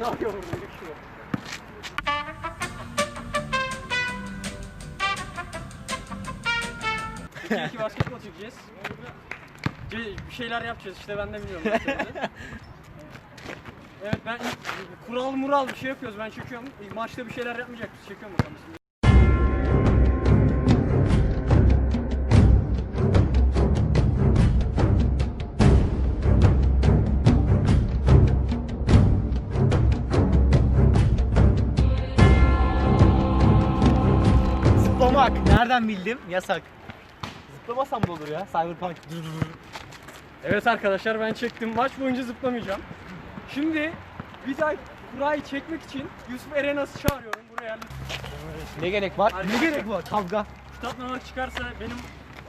Ne yapıyor. İki basketbol çekeceğiz. Ce- Bir şeyler yapacağız işte ben de biliyorum. zaten. evet ben kural mural bir şey yapıyoruz ben çekiyorum. Maçta bir şeyler yapmayacak çekiyorum bakalım. Nereden bildim? Yasak. Zıplamasam da olur ya. Cyberpunk. Evet arkadaşlar ben çektim. Maç boyunca zıplamayacağım. Şimdi bir daha kurayı çekmek için Yusuf Erenas'ı çağırıyorum buraya. Ne gerek var? Arkadaşlar- Ne gerek var? Kavga. Şutlatmamak çıkarsa benim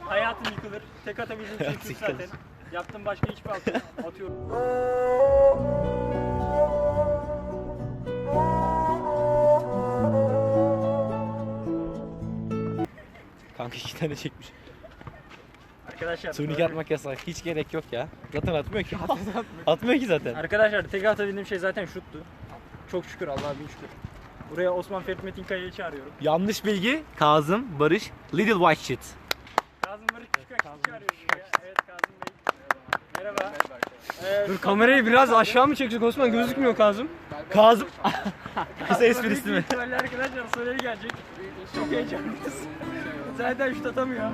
hayatım yıkılır. Tek atabildiğim şey Siktir. zaten. Yaptığım başka hiçbir yok. atıyorum. Kanka iki tane çekmiş. Arkadaşlar Turnike böyle- atmak yasak. Hiç gerek yok ya. Zaten atmıyor ki. atmıyor ki zaten. Arkadaşlar tek atabildiğim şey zaten şuttu. Çok şükür Allah'a bin şükür. Buraya Osman Ferit Metin Kaya'yı çağırıyorum. Yanlış bilgi. Kazım, Barış, Little White Shit. Kazım Barış Küçük çağırıyoruz buraya. Evet Kazım Bey. Merhaba. Ee, Dur kamerayı biraz aşağı mı çekecek Osman? Gözükmüyor Kazım. Kazım. Kısa esprisi mi? İhtimalle arkadaşlar soruya gelecek. Çok heyecanlıyız. Zaten şut atamıyor.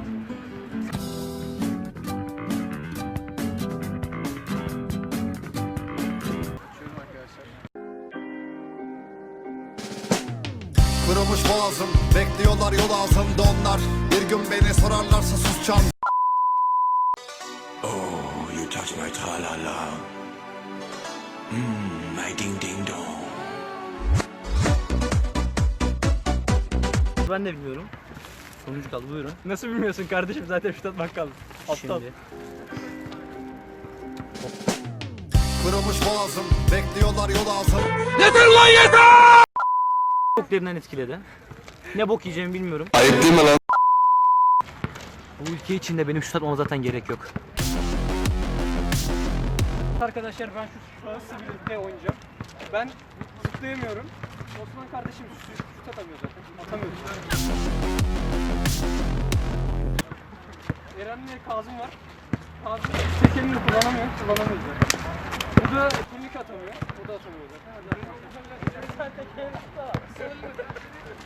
Kırılmış boğazım Bekliyorlar yol ağzımda onlar Bir gün beni sorarlarsa susacağım Oh, you touch my tra-la-la. Mmm, my ding-ding-dong. Ben de bilmiyorum. Sonucu kaldı buyurun. Nasıl bilmiyorsun kardeşim zaten şut atmak kaldı. Aptal. Şimdi. Kırılmış boğazım Bekliyorlar yol ağzım Çok derinden etkiledi. Ne bok yiyeceğimi bilmiyorum. Ayıp değil mi lan? Bu ülke içinde benim şut atmama zaten gerek yok. Arkadaşlar ben şu şahısla birlikte oynayacağım. Ben zıplayamıyorum. Osman kardeşim şut, şut atamıyor zaten. Atamıyor. Eren'le Kazım var. Kazım tek elini kullanamıyor. Kullanamıyor zaten. Bu da turnike atamıyor. O da atamıyor zaten.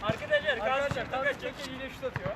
Arkadaşlar Kazım şut atıyor.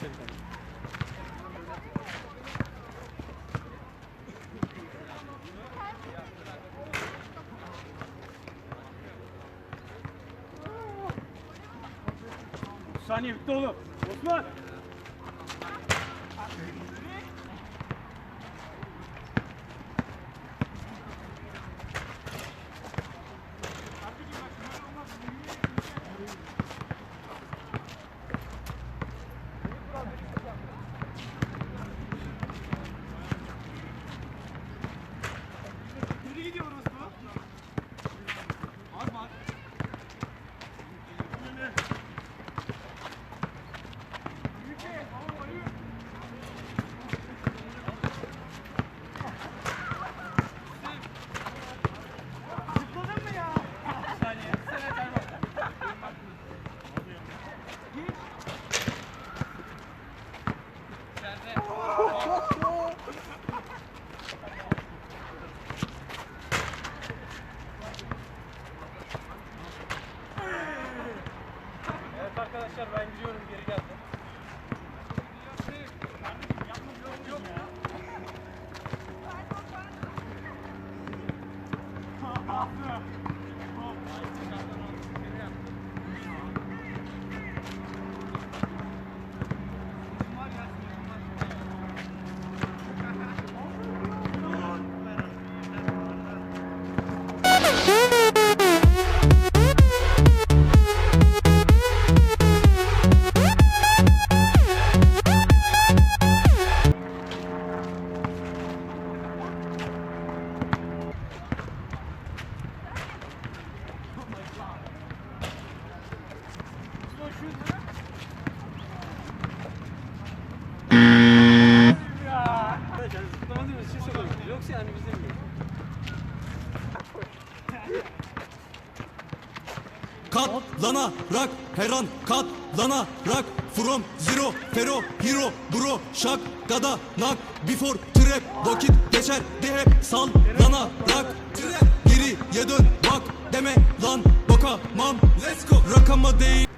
Edin. saniye bitti oğlum. Osman. Katlanarak her an katlanarak From zero, fero, hero, bro, şak, gada, nak Before trap, vakit geçer de hep sallanarak Trap, geriye dön bak deme lan bakamam Let's go Rakama değil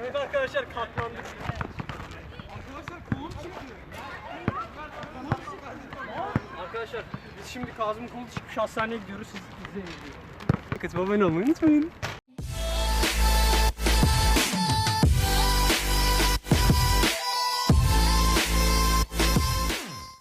Evet arkadaşlar katlandık. Arkadaşlar kolum çıktı. Arkadaşlar biz şimdi Kazım'ın kolu çıkmış hastaneye gidiyoruz. Siz izleyin. Kıtma abone olmayı unutmayın.